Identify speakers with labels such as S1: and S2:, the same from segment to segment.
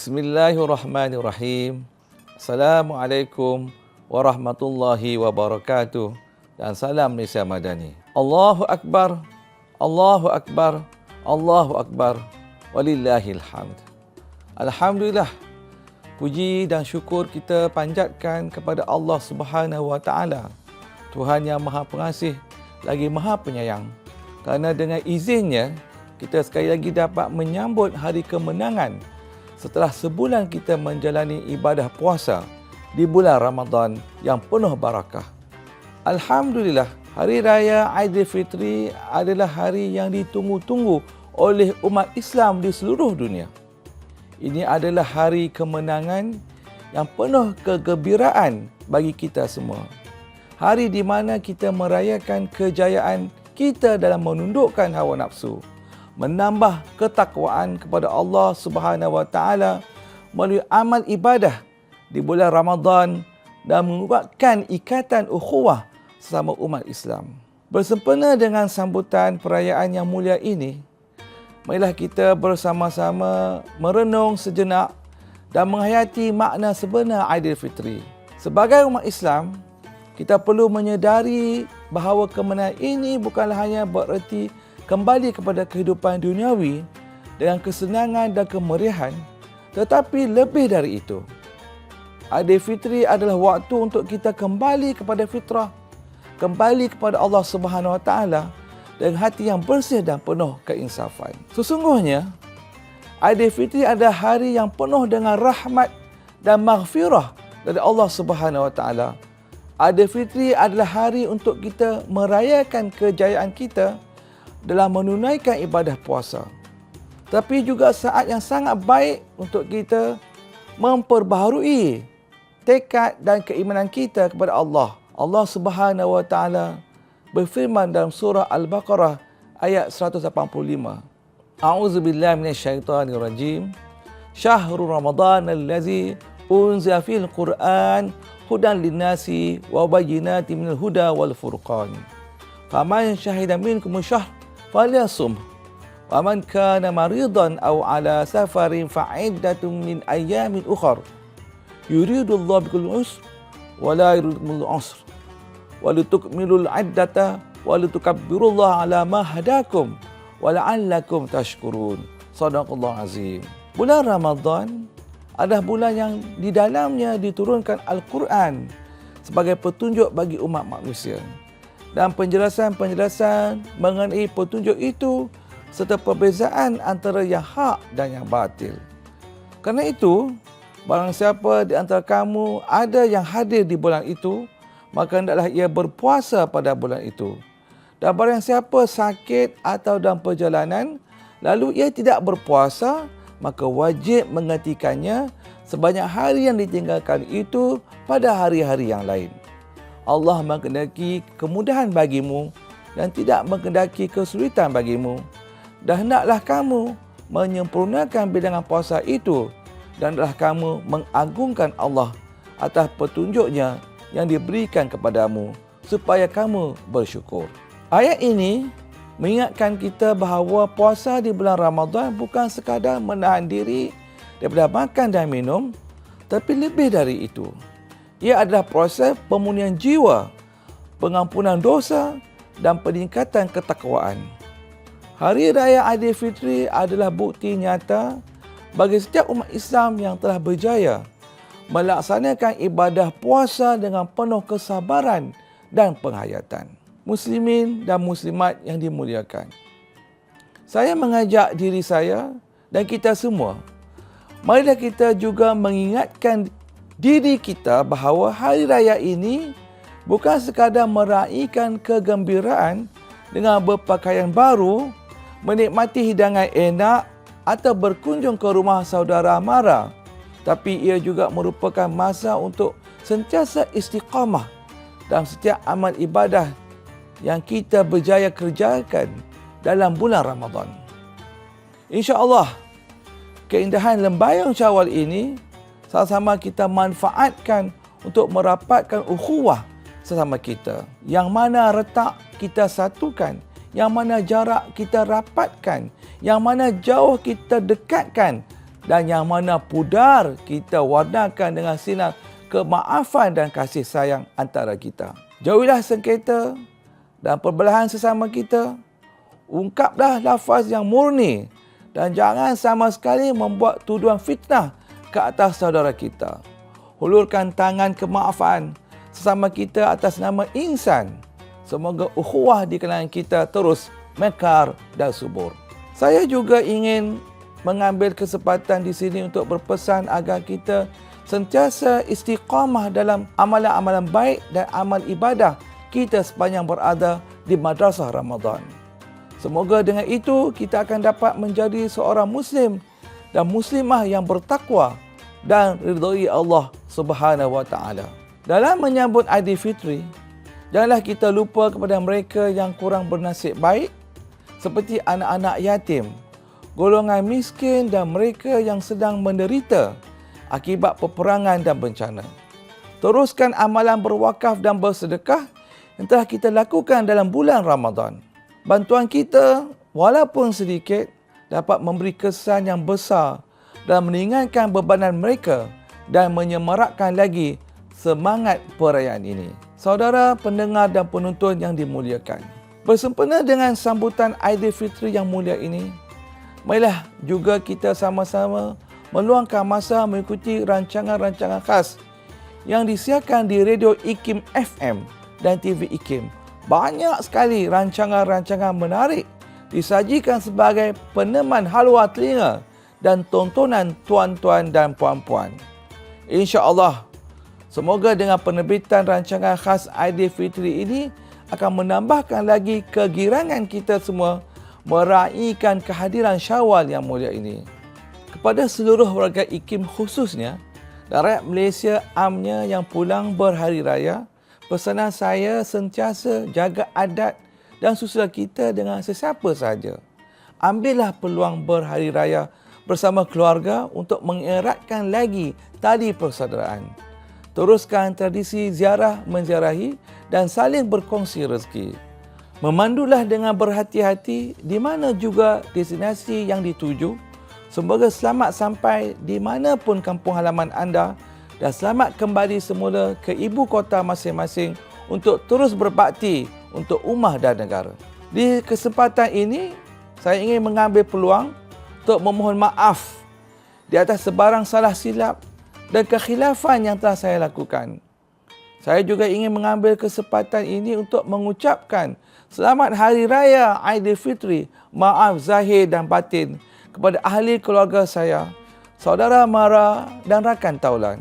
S1: Bismillahirrahmanirrahim. Assalamualaikum warahmatullahi wabarakatuh. Dan salam Malaysia Madani. Allahu Akbar. Allahu Akbar. Allahu Akbar. Walillahil hamd. Alhamdulillah. Puji dan syukur kita panjatkan kepada Allah Subhanahu wa taala. Tuhan yang Maha Pengasih lagi Maha Penyayang. Kerana dengan izinnya kita sekali lagi dapat menyambut hari kemenangan setelah sebulan kita menjalani ibadah puasa di bulan Ramadan yang penuh barakah. Alhamdulillah, Hari Raya Aidilfitri adalah hari yang ditunggu-tunggu oleh umat Islam di seluruh dunia. Ini adalah hari kemenangan yang penuh kegembiraan bagi kita semua. Hari di mana kita merayakan kejayaan kita dalam menundukkan hawa nafsu menambah ketakwaan kepada Allah Subhanahu Wa Taala melalui amal ibadah di bulan Ramadan dan menguatkan ikatan ukhuwah sesama umat Islam. Bersempena dengan sambutan perayaan yang mulia ini, marilah kita bersama-sama merenung sejenak dan menghayati makna sebenar Aidilfitri. Sebagai umat Islam, kita perlu menyedari bahawa kemenangan ini bukanlah hanya bererti kembali kepada kehidupan duniawi dengan kesenangan dan kemeriahan tetapi lebih dari itu Aidilfitri adalah waktu untuk kita kembali kepada fitrah kembali kepada Allah Subhanahu Wa Taala dengan hati yang bersih dan penuh keinsafan. Sesungguhnya Aidilfitri adalah hari yang penuh dengan rahmat dan maghfirah dari Allah Subhanahu Wa Taala. Aidilfitri adalah hari untuk kita merayakan kejayaan kita dalam menunaikan ibadah puasa. Tapi juga saat yang sangat baik untuk kita memperbaharui tekad dan keimanan kita kepada Allah. Allah Subhanahu wa taala berfirman dalam surah Al-Baqarah ayat 185. A'udzu billahi minasyaitonir rajim. Syahrul Ramadan allazi unzila fil Qur'an hudan lin-nasi wa bayyinatin minal huda wal furqan. Faman syahida minkum syahr maridan aw ala safarin fa'iddatun min ayamin ukhar. Yuridu Allah bikul usr wa la yuridu usr. Wa litukmilu al-iddata wa litukabbiru Allah ala ma hadakum wa la'allakum tashkurun. Sadaqallahu azim. Bulan Ramadan adalah bulan yang di dalamnya diturunkan Al-Quran sebagai petunjuk bagi umat manusia dan penjelasan-penjelasan mengenai petunjuk itu serta perbezaan antara yang hak dan yang batil. Kerana itu, barang siapa di antara kamu ada yang hadir di bulan itu, maka hendaklah ia berpuasa pada bulan itu. Dan barang siapa sakit atau dalam perjalanan, lalu ia tidak berpuasa, maka wajib menghentikannya sebanyak hari yang ditinggalkan itu pada hari-hari yang lain. Allah mengendaki kemudahan bagimu dan tidak mengendaki kesulitan bagimu. Dan hendaklah kamu menyempurnakan bidangan puasa itu dan hendaklah kamu mengagungkan Allah atas petunjuknya yang diberikan kepadamu supaya kamu bersyukur. Ayat ini mengingatkan kita bahawa puasa di bulan Ramadan bukan sekadar menahan diri daripada makan dan minum tapi lebih dari itu. Ia adalah proses pemulihan jiwa, pengampunan dosa dan peningkatan ketakwaan. Hari Raya Aidilfitri adalah bukti nyata bagi setiap umat Islam yang telah berjaya melaksanakan ibadah puasa dengan penuh kesabaran dan penghayatan. Muslimin dan muslimat yang dimuliakan. Saya mengajak diri saya dan kita semua, marilah kita juga mengingatkan diri kita bahawa hari raya ini bukan sekadar meraihkan kegembiraan dengan berpakaian baru, menikmati hidangan enak atau berkunjung ke rumah saudara mara, tapi ia juga merupakan masa untuk sentiasa istiqamah dalam setiap amal ibadah yang kita berjaya kerjakan dalam bulan Ramadan. Insya-Allah keindahan lembayung Syawal ini sama-sama kita manfaatkan untuk merapatkan ukhuwah sesama kita. Yang mana retak kita satukan, yang mana jarak kita rapatkan, yang mana jauh kita dekatkan dan yang mana pudar kita warnakan dengan sinar kemaafan dan kasih sayang antara kita. Jauhilah sengketa dan perbelahan sesama kita. Ungkaplah lafaz yang murni dan jangan sama sekali membuat tuduhan fitnah ke atas saudara kita. Hulurkan tangan kemaafan sesama kita atas nama insan. Semoga ukhuwah di kalangan kita terus mekar dan subur. Saya juga ingin mengambil kesempatan di sini untuk berpesan agar kita sentiasa istiqamah dalam amalan-amalan baik dan amal ibadah kita sepanjang berada di madrasah Ramadan. Semoga dengan itu kita akan dapat menjadi seorang muslim dan muslimah yang bertakwa dan ridhoi Allah Subhanahu wa taala. Dalam menyambut Aidilfitri, janganlah kita lupa kepada mereka yang kurang bernasib baik seperti anak-anak yatim, golongan miskin dan mereka yang sedang menderita akibat peperangan dan bencana. Teruskan amalan berwakaf dan bersedekah yang telah kita lakukan dalam bulan Ramadan. Bantuan kita walaupun sedikit dapat memberi kesan yang besar dan meringankan bebanan mereka dan menyemarakkan lagi semangat perayaan ini. Saudara pendengar dan penonton yang dimuliakan. Bersempena dengan sambutan Aidilfitri yang mulia ini, marilah juga kita sama-sama meluangkan masa mengikuti rancangan-rancangan khas yang disiarkan di Radio IKIM FM dan TV IKIM banyak sekali rancangan-rancangan menarik disajikan sebagai peneman halwa telinga dan tontonan tuan-tuan dan puan-puan. Insya-Allah, semoga dengan penerbitan rancangan khas Aidilfitri ini akan menambahkan lagi kegirangan kita semua meraihkan kehadiran Syawal yang mulia ini. Kepada seluruh warga IKIM khususnya, dan rakyat Malaysia amnya yang pulang berhari raya, pesanan saya sentiasa jaga adat dan susila kita dengan sesiapa sahaja. Ambillah peluang berhari raya bersama keluarga untuk mengeratkan lagi tali persaudaraan. Teruskan tradisi ziarah menziarahi dan saling berkongsi rezeki. Memandulah dengan berhati-hati di mana juga destinasi yang dituju. Semoga selamat sampai di mana pun kampung halaman anda dan selamat kembali semula ke ibu kota masing-masing untuk terus berbakti untuk ummah dan negara. Di kesempatan ini, saya ingin mengambil peluang untuk memohon maaf di atas sebarang salah silap dan kekhilafan yang telah saya lakukan. Saya juga ingin mengambil kesempatan ini untuk mengucapkan selamat hari raya Aidilfitri, maaf zahir dan batin kepada ahli keluarga saya, saudara mara dan rakan taulan.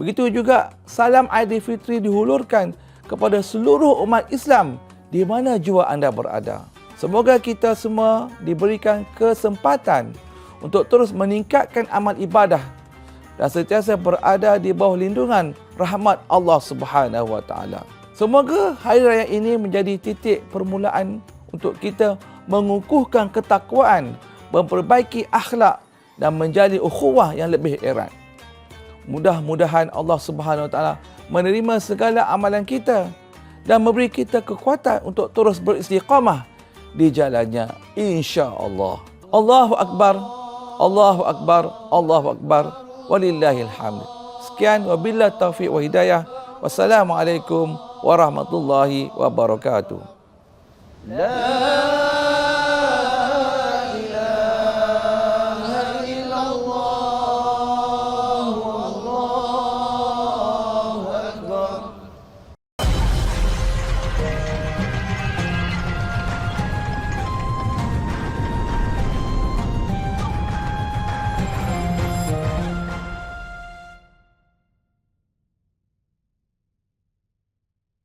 S1: Begitu juga salam Aidilfitri dihulurkan kepada seluruh umat Islam di mana jua anda berada. Semoga kita semua diberikan kesempatan untuk terus meningkatkan amal ibadah dan sentiasa berada di bawah lindungan rahmat Allah Subhanahu wa taala. Semoga hari raya ini menjadi titik permulaan untuk kita mengukuhkan ketakwaan, memperbaiki akhlak dan menjadi ukhuwah yang lebih erat. Mudah-mudahan Allah Subhanahu Wa Taala menerima segala amalan kita dan memberi kita kekuatan untuk terus beristiqamah di jalannya insya-Allah. Allahu akbar. Allahu akbar. Allahu akbar. Walillahil hamd. Sekian wabillahi taufiq wa hidayah. Wassalamualaikum warahmatullahi wabarakatuh. La